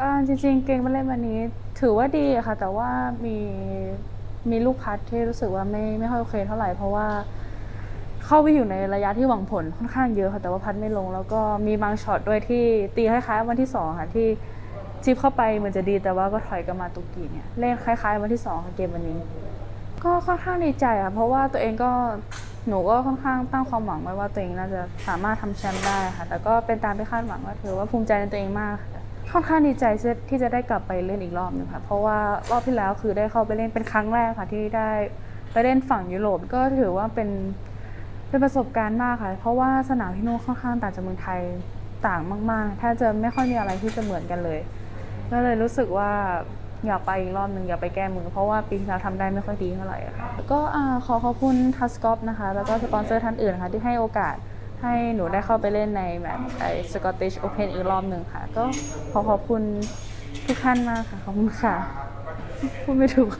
อ่าจริงๆ เกมมาเล่นวันนี้ ถือว่าดีอะค่ะ แต่ว่ามีมีลูกพัดที่รู้สึกว่าไม่ไม่ค่อยโอเคเท่าไหร่เพราะว่า เข้าไปอยู่ในระยะที่หวังผลค่อนข้างเยอะค่ะ แต่ว่าพัดไม่ลง แล้วก็มีบางช็อตด้วยที่ตีคล้ายๆ วันที่สองค่ะที่ชิปเข้าไปเหมือนจะดีแต่ว่าก็ถอยกลับมาตุกกีเนี่ยเล่นคล้าย ๆ วันที่สองค่ะเกมวันนี้ ก็ค่อนข้างดีใจค่ะเพราะว่าตัวเองก็หนูก็ค่อนข้างตั้งความหวังไว้ว่าตัวเองน่าจะสามารถทำแชมป์ได้ค่ะ แต่ก็เป็นตามที่คาดหวังก็ถือว่าภูมิใจในตัวเองมากค่ะ ค่อนข้างดีใจที่จะได้กลับไปเล่นอีกรอบหนึงค่ะเพราะว่ารอบที่แล้วคือได้เข้าไปเล่นเป็นครั้งแรกค่ะที่ได้ไปเล่นฝั่งยุโรปก็ถือว่าเป็นเป็นประสบการณ์มากค่ะ เพราะว่าสนามที่นู่นค่อนข้างต่างจากเมืองไทยต่างมากๆแทบจะไม่ค่อยมีอะไรที่จะเหมือนกันเลยก็เลยรู้สึกว่าอยากไปอีกรอบหนึ่งอยากไปแก้มือ เพราะว่าปีที่แล้วทำได้ไม่ค่อยดีเท่าไหร่ค่ะก็อ่าขอขอบคุณทัสกอปนะคะ แล้วก็สปอนเซอร์ท่านอื่นนะคะที่ให้โอกาส ให้หนูได้เข้าไปเล่นในแมตช์ไอสกอตติชโอเพนอีกรอบหนึ่งค่ะ ก็ขอขอบคุณทุกท่านมากค่ะ ขอบคุณค่ะ พูดไม่ถูก